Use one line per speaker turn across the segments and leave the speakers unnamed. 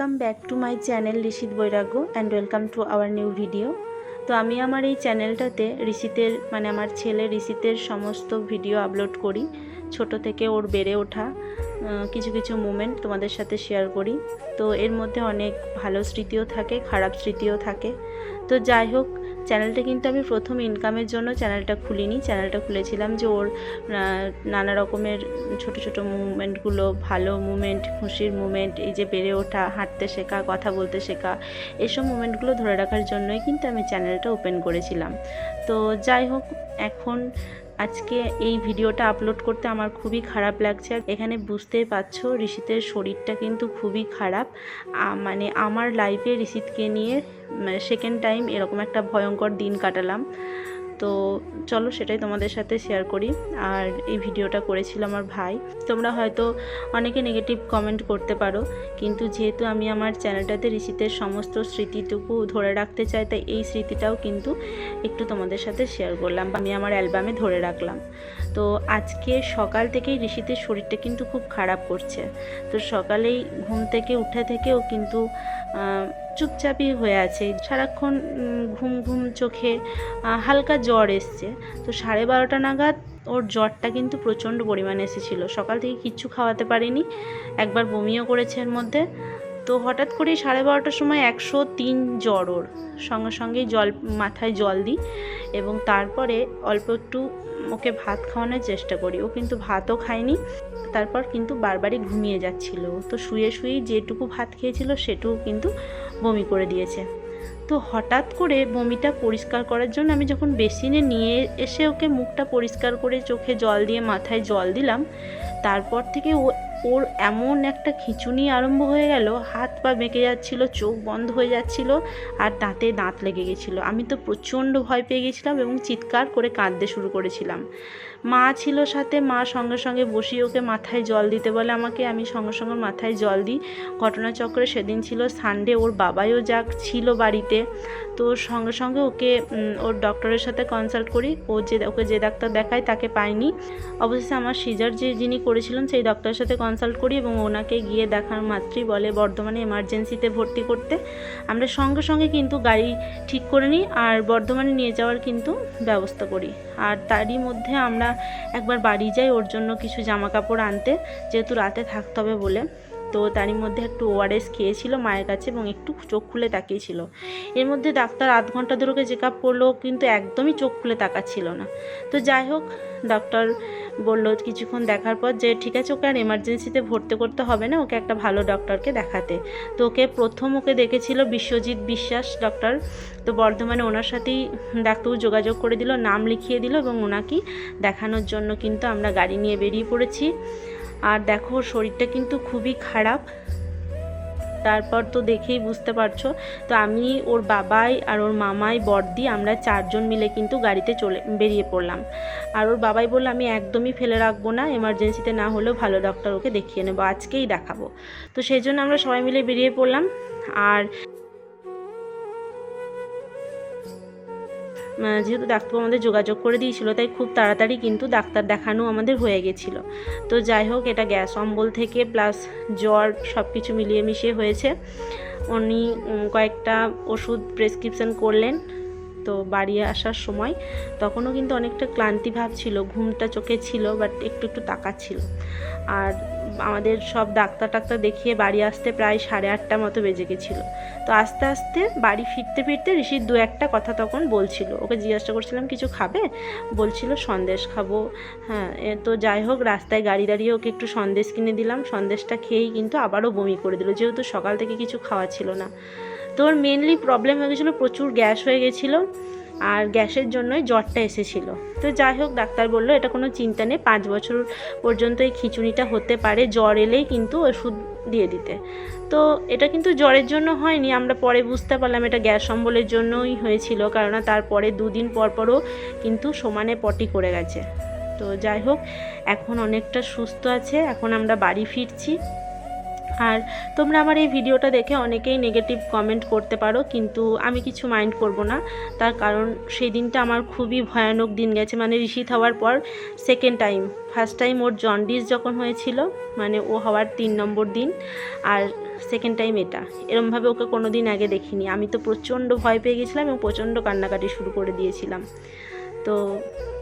Welcome back to my channel Rishit Bairagya and welcome to our new video তো আমি আমার এই চ্যানেলটাতে ঋষিতের মানে আমার ছেলে ঋষিতের সমস্ত ভিডিও আপলোড করি, ছোট থেকে ওর বেড়ে ওঠা কিছু কিছু মুমেন্ট তোমাদের সাথে শেয়ার করি। তো এর মধ্যে অনেক ভালো স্মৃতিও থাকে, খারাপ স্মৃতিও থাকে। তো যাই হোক চ্যানেলটা কিন্তু আমি প্রথম ইনকামের জন্য চ্যানেলটা খুলিনি। চ্যানেলটা খুলেছিলাম যে ওর নানা রকমের ছোট ছোট মুভমেন্টগুলো ভালো মুভমেন্ট খুশির মুভমেন্ট এই যে বেড়ে ওঠা, হাঁটতে শেখা, কথা বলতে শেখা, এসব মুভমেন্টগুলো ধরে রাখার জন্যই কিন্তু আমি চ্যানেলটা ওপেন করেছিলাম। তো যাই হোক, এখন আজকে এই ভিডিওটা আপলোড করতে আমার খুবই খারাপ লাগছে। আর এখানে বুঝতেই পারছ, ঋষিতের শরীরটা কিন্তু খুবই খারাপ। মানে আমার লাইফে ঋষিতকে নিয়ে সেকেন্ড টাইম এরকম একটা ভয়ঙ্কর দিন কাটালাম। তো চলো সেটাই তোমাদের সাথে শেয়ার করি। আর এই ভিডিওটা করেছিল আমার ভাই। তোমরা হয়তো অনেকে নেগেটিভ কমেন্ট করতে পারো, কিন্তু যেহেতু আমি আমার চ্যানেলটাতে ঋষিতের সমস্ত স্মৃতিটুকু ধরে রাখতে চাই, তাই এই স্মৃতিটাও কিন্তু একটু তোমাদের সাথে শেয়ার করলাম আমি আমার অ্যালবামে ধরে রাখলাম। তো আজকে সকাল থেকেই ঋষিতের শরীরটা কিন্তু খুব খারাপ করছে। তো সকালেই ঘুম থেকে, উঠে থেকেও কিন্তু চুপচাপই হয়ে আছে। সারাক্ষণ ঘুম ঘুম চোখে হালকা জ্বর এসছে। তো সাড়ে বারোটা নাগাদ ওর জ্বরটা কিন্তু প্রচণ্ড পরিমাণে এসেছিল। সকাল থেকে কিচ্ছু খাওয়াতে পারিনি। একবার বমিও করেছে এর মধ্যে। তো হঠাৎ করেই সাড়ে বারোটার সময় একশো তিন জ্বর সঙ্গে সঙ্গেই জল, মাথায় জল দিই এবং তারপরে অল্প একটু ওকে ভাত খাওয়ানোর চেষ্টা করি। ও কিন্তু ভাতও খায়নি, তারপর কিন্তু বারবারই ঘুমিয়ে যাচ্ছিল। তো শুয়ে শুয়েই যেটুকু ভাত খেয়েছিল সেটুকু কিন্তু বমি করে দিয়েছে। তো হঠাৎ করে বমিটা পরিষ্কার করার জন্য আমি যখন বেসিনে নিয়ে এসে ওকে মুখটা পরিষ্কার করে চোখে জল দিয়ে মাথায় জল দিলাম, তারপর থেকে ও ওর এমন একটা খিঁচুনি আরম্ভ হয়ে গেল, হাত পা বেঁকে যাচ্ছিল, চোখ বন্ধ হয়ে যাচ্ছিল আর দাঁতে দাঁত লেগে গেছিল। আমি তো প্রচণ্ড ভয় পেয়ে গেছিলাম এবং চিৎকার করে কাঁদতে শুরু করেছিলাম। মা ছিল সাথে, মা সঙ্গে সঙ্গে বসিয়ে ওকে মাথায় জল দিতে বলে আমাকে, আমি সঙ্গে সঙ্গে মাথায় জল দিই। ঘটনাচক্রে সেদিন ছিল সানডে, ওর বাবাইও যাক ছিল বাড়িতে। তো সঙ্গে সঙ্গে ওকে ওর ডক্টরের সাথে কনসাল্ট করি। ও যে, ওকে যে ডাক্তার দেখায় তাকে পাইনি। অবশেষে আমার সিজার যে যিনি করেছিলেন, সেই ডক্টরের সাথে কনসাল্ট করি এবং ওনাকে গিয়ে দেখার মাত্রই বলে, বর্ধমানে এমার্জেন্সিতে ভর্তি করতে। আমরা সঙ্গে সঙ্গে কিন্তু গাড়ি ঠিক করে নিই আর বর্ধমানে নিয়ে যাওয়ার কিন্তু ব্যবস্থা করি। আর তারই মধ্যে আমরা একবার বাড়ি যাই ওর জন্য কিছু জামা কাপড় আনতে, যেহেতু রাতে থাকতে হবে বলে। তো তারই মধ্যে একটু ওআরএস খেয়েছিল মায়ের কাছে এবং একটু চোখ খুলে তাকিয়েছিল। এর মধ্যে ডাক্তার আধ ঘণ্টা ধরে চেক আপ করল কিন্তু একদমই চোখ খুলে তাকাচ্ছিল না। তো যাই হোক ডক্টর বলল, কিছুক্ষণ দেখার পর যে, ঠিক আছে, ওকে আর এমার্জেন্সিতে ভর্তি করতে হবে না, ওকে একটা ভালো ডক্টরকে দেখাতে। তো ওকে প্রথম ওকে দেখেছিল বিশ্বজিৎ বিশ্বাস ডক্টর তো বর্ধমানে ওনার সাথেই ডাক্তারও যোগাযোগ করে দিল, নাম লিখিয়ে দিল এবং ওনাকে দেখানোর জন্য কিন্তু আমরা গাড়ি নিয়ে বেরিয়ে পড়েছি। আর দেখো, শরীরটা কিন্তু খুবই খারাপ। তারপর তো দেখেই বুঝতে পারছ। তো আমি, ওর বাবাই আর ওর মামাই বর্দি আমরা চারজন মিলে কিন্তু গাড়িতে চলে, বেরিয়ে পড়লাম। আর ওর বাবাই বলল, আমি একদমই ফেলে রাখব না এমার্জেন্সিতে না হলেও ভালো ডক্টর ওকে দেখিয়ে নেব, আজকেই দেখাবো। তো সেই জন্য আমরা সবাই মিলে বেরিয়ে পড়লাম। আর যেহেতু ডাক্তারবাবু আমাদের যোগাযোগ করে দিয়েছিল, তাই খুব তাড়াতাড়ি কিন্তু ডাক্তার দেখানো আমাদের হয়ে গেছিল। তো যাই হোক, এটা গ্যাস, অম্বল থেকে প্লাস জ্বর সব কিছু মিলিয়ে মিশিয়ে হয়েছে। উনি কয়েকটা ওষুধ প্রেসক্রিপশন করলেন। তো বাড়ি আসার সময় তখনও কিন্তু অনেকটা ক্লান্তি ভাব ছিল, ঘুমটা চোখে ছিল, বাট একটু একটু তাকাচ্ছিল। আর আমাদের সব ডাক্তার টাক্তার দেখিয়ে বাড়ি আসতে প্রায় সাড়ে আটটা মতো বেজে গেছিল। তো আস্তে আস্তে বাড়ি ফিরতে ফিরতে ঋষির দু একটা কথা তখন বলছিল। ওকে জিজ্ঞাসা করছিলাম, কিছু খাবে? বলছিল, সন্দেশ খাব। হ্যাঁ তো যাই হোক, রাস্তায় গাড়ি দাঁড়িয়ে ওকে একটু সন্দেশ কিনে দিলাম। সন্দেশটা খেয়েই কিন্তু আবারও বমি করে দিল। যেহেতু সকাল থেকে কিছু খাওয়া ছিল না। তো ওর মেনলি প্রবলেম হয়ে গেছিল, প্রচুর গ্যাস হয়ে গেছিল। আর গ্যাসের জন্যই জ্বরটা এসেছিল। তো যাই হোক, ডাক্তার বলল, এটা কোনো চিন্তা নেই, পাঁচ বছর পর্যন্ত এই খিচুড়িটা হতে পারে, জ্বর এলেই কিন্তু ওষুধ দিয়ে দিতে। তো এটা কিন্তু জ্বরের জন্য হয়নি, আমরা পরে বুঝতে পারলাম এটা গ্যাস অম্বলের জন্যই হয়েছিল কারণ তারপরে দুদিন পর পরও কিন্তু সমানে পটি করে গেছে। তো যাই হোক, এখন অনেকটা সুস্থ আছে, এখন আমরা বাড়ি ফিরছি। আর তোমরা আমার এই ভিডিওটা দেখে অনেকেই নেগেটিভ কমেন্ট করতে পারো, কিন্তু আমি কিছু মাইন্ড করব না। তার কারণ সেই দিনটা আমার খুবই ভয়ানক দিন গেছে মানে ঋষিত হওয়ার পর সেকেন্ড টাইম ফার্স্ট টাইম ওর জন্ডিস যখন হয়েছিল মানে ও হওয়ার তিন নম্বর দিন, আর সেকেন্ড টাইম এটা। এরমভাবে ওকে কোনো দিন আগে দেখিনি। আমি তো প্রচণ্ড ভয় পেয়ে গেছিলাম এবং প্রচণ্ড কান্নাকাটি শুরু করে দিয়েছিলাম। তো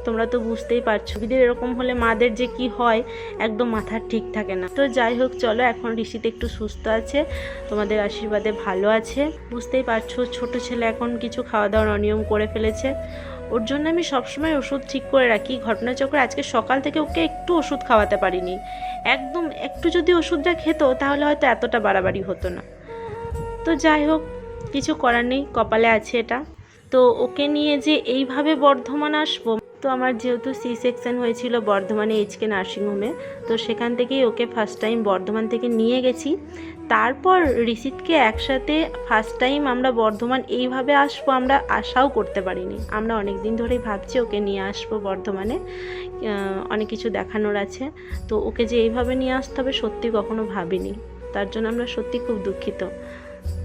তোমরা তো বুঝতেই পারছ। দিদির এরকম হলে মাদের যে কি হয়, একদম মাথার ঠিক থাকে না। তো যাই হোক, চলো, এখন ঋষিতে একটু সুস্থ আছে, তোমাদের আশীর্বাদে ভালো আছে। বুঝতেই পারছ, ছোট ছেলে এখন কিছু খাওয়া দাওয়ার অনিয়ম করে ফেলেছে। ওর জন্য আমি সবসময় ওষুধ ঠিক করে রাখি। ঘটনাচক্রে আজকে সকাল থেকে ওকে একটু ওষুধ খাওয়াতে পারিনি। একদম একটু যদি ওষুধটা খেত, তাহলে হয়তো এতটা বাড়াবাড়ি হতো না। তো যাই হোক, কিছু করার নেই, কপালে আছে এটা। তো ওকে নিয়ে যে এইভাবে বর্ধমান আসব, তো আমার যেহেতু সি সেকশন হয়েছিল বর্ধমানে এইচকে নার্সিংহোমে তো সেখান থেকেই ওকে ফার্স্ট টাইম বর্ধমান থেকে নিয়ে গেছি। তারপর ঋষিতকে একসাথে ফার্স্ট টাইম আমরা বর্ধমান এইভাবে আসব আমরা আশাও করতে পারিনি। আমরা অনেক দিন ধরেই ভাবছি ওকে নিয়ে আসব বর্ধমানে অনেক কিছু দেখানোর আছে। তো ওকে যে এইভাবে নিয়ে আসতে হবে সত্যি কখনো ভাবিনি। তার জন্য আমরা সত্যি খুব দুঃখিত।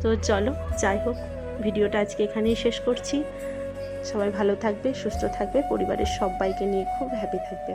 তো চলো, যাই হোক। ভিডিওটা আজকে এখানেই শেষ করছি। সবাই ভালো থাকবে, সুস্থ থাকবে, পরিবারের সবাইকে নিয়ে খুব হ্যাপি থাকবে।